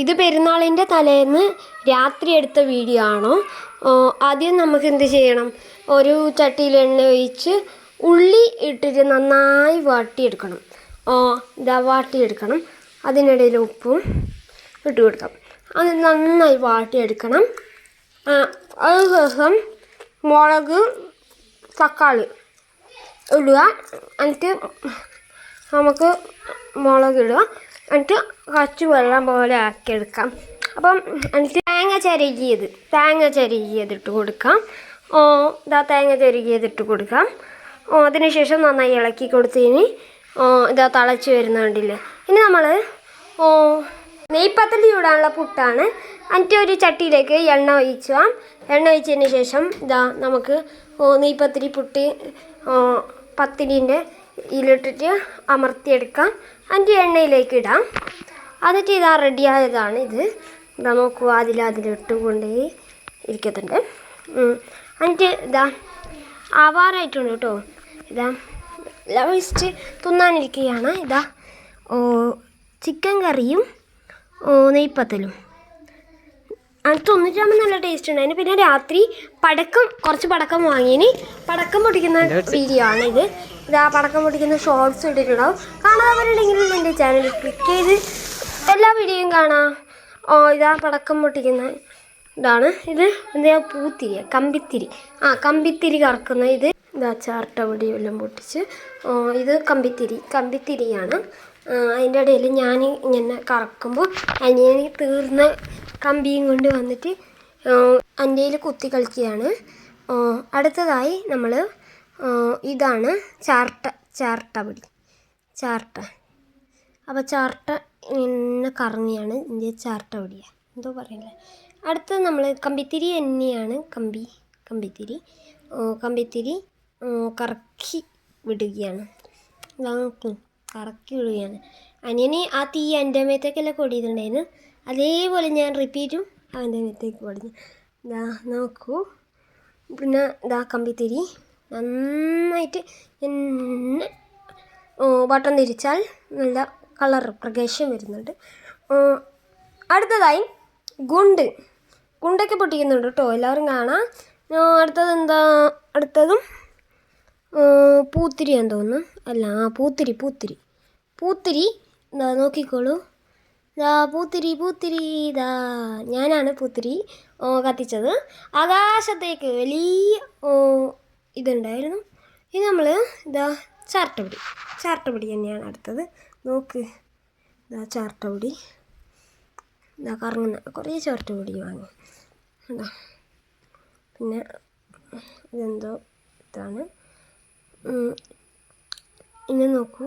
ഇത് പെരുന്നാളിന്റെ തലേന്ന് രാത്രി എടുത്ത വീഡിയോ ആണോ? ആദ്യം നമുക്ക് എന്ത് ചെയ്യണം? ഒരു ചട്ടിയിൽ എണ്ണ ഒഴിച്ച് ഉള്ളി ഇട്ടിട്ട് നന്നായി വാട്ടിയെടുക്കണം. ഇതാ വാട്ടിയെടുക്കണം. അതിനിടയിൽ ഉപ്പും ഇട്ട് കൊടുക്കാം. അത് നന്നായി വാട്ടിയെടുക്കണം. അതിനുശേഷം മുളക് തക്കാളി ഇടുക. എന്നിട്ട് നമുക്ക് മുളക് ഇടുക. എന്നിട്ട് കുറച്ച് വെള്ളം പോലെ ആക്കി ആക്കിയെടുക്കാം. അപ്പം എന്നിട്ട് തേങ്ങ ചിരകിയത് തേങ്ങ ചിരകിയത് ഇട്ട് കൊടുക്കാം. ഓ ഇതാ തേങ്ങ ചിരകിയത് ഇട്ട് കൊടുക്കാം. ഓ അതിനുശേഷം നന്നായി ഇളക്കി കൊടുത്തതിന് ഓ ഇതാ തിളച്ച് വരുന്നുണ്ടല്ലേ ഇനി നമ്മൾ ഓ നെയ്പ്പത്തൽ ചൂടാനുള്ള പുട്ടാണ്. എന്നിട്ട് ഒരു ചട്ടിയിലേക്ക് എണ്ണ ഒഴിച്ചാം എണ്ണ ഒഴിച്ചതിന് ശേഷം ഇതാ നമുക്ക് നെയ്പ്പത്തിരി പുട്ട് പത്തിരിന്റെ ഇതിലിട്ടിട്ട് അമർത്തിയെടുക്കാം. അതിന്റെ എണ്ണയിലേക്ക് ഇടാം. അതിട്ട് ഇതാ റെഡിയായതാണ് ഇത്. നമുക്ക് അതിൽ അതിലിട്ട് കൊണ്ടേ ഇരിക്കത്തുണ്ട്. അതിന്റെ ഇതാ ആവാറായിട്ടുണ്ട് കേട്ടോ. ഇതാ ലവിസ്റ്റ് തിന്നാനിരിക്കുകയാണ്. ഇതാ ചിക്കൻ കറിയും നെയ്പ്പത്തലും അത് തൊണ്ണൂറ്റാകുമ്പോൾ നല്ല ടേസ്റ്റ് ഉണ്ട് ഉണ്ടായിരുന്നു പിന്നെ രാത്രി പടക്കം കുറച്ച് പടക്കം വാങ്ങിയിന് പടക്കം പൊട്ടിക്കുന്ന വീഡിയോ ആണ് ഇത്. ആ പടക്കം പൊട്ടിക്കുന്ന ഷോർട്സ് ഇട്ടിട്ടുണ്ടാവും. കാണാത്തവരുണ്ടെങ്കിലും എന്റെ ചാനൽ ക്ലിക്ക് ചെയ്ത് എല്ലാ വീഡിയോയും കാണാം. ഓ ഇതാ പടക്കം പൊട്ടിക്കുന്ന ഇതാണ്. ഇത് എന്താ പൂത്തിരി കമ്പിത്തിരി. ആ കമ്പിത്തിരി കറക്കുന്ന ഇത്. ഇതാ ചാർട്ട പൊടി എല്ലാം പൊട്ടിച്ച്. ഓ, ഇത് കമ്പിത്തിരി കമ്പിത്തിരിയാണ്. അതിന്റെ ഇടയിൽ ഞാൻ ഇങ്ങനെ കറക്കുമ്പോൾ അതിന് തീർന്ന കമ്പിയും കൊണ്ട് വന്നിട്ട് അന്റെയിൽ കുത്തി കളിക്കുകയാണ്. അടുത്തതായി നമ്മൾ ഇതാണ് ചാർട്ട ചാർട്ട പിടി. ചാർട്ട. അപ്പോൾ ചാർട്ട ഇങ്ങനെ കറങ്ങിയാണ് ഇതിന്റെ ചാർട്ട വടിയ എന്തോ പറയില്ല അടുത്തത് നമ്മൾ കമ്പിത്തിരി തന്നെയാണ് കമ്പി കമ്പിത്തിരി. കമ്പിത്തിരി കറക്കി വിടുകയാണ്. ഇതാ നോക്കൂ കറക്കി വിടുകയാണ് അനിയന് ആ തീ എന്റെ മേത്തേക്കെല്ലാം കൊടിയിട്ടുണ്ടായിരുന്നു അതേപോലെ ഞാൻ റിപ്പീറ്റും അവന്റെ മേത്തേക്ക് പൊടിഞ്ഞു. ദാ നോക്കൂ. പിന്നെ ഇതാ കമ്പിത്തിരി. നന്നായിട്ട് എന്നെ ബട്ടൺ തിരിച്ചാൽ നല്ല കളർ പ്രകാശം വരുന്നുണ്ട്. അടുത്തതായി ഗുണ്ട്. ഗുണ്ടൊക്കെ പൊട്ടിക്കുന്നുണ്ട് കേട്ടോ. എല്ലാവരും കാണാം. അടുത്തത് എന്താ? അടുത്തതും പൂത്തിരിയാന്ന് തോന്നുന്നു. അല്ല ആ പൂത്തിരി പൂത്തിരി. പൂത്തിരി. നോക്കിക്കോളൂ. ദാ പൂത്തിരി പൂത്തിരി ദാ. ഞാനാണ് പൂത്തിരി കത്തിച്ചത്. ആകാശത്തേക്ക് വലിയ ഇതുണ്ടായിരുന്നു. ഇനി നമ്മൾ ഇതാ ചാർട്ടപൊടി ചാർട്ടപൊടി തന്നെയാണ് അടുത്തത്. നോക്ക്. ഇതാ ചാർട്ടപൊടി ഇതാ കറങ്ങുന്ന കുറേ ചാർട്ടപൊടി വാങ്ങി. ഇതാ പിന്നെ ഇതെന്തോ ഇതാണ്. ഇന്ന് ഇനി നോക്കൂ.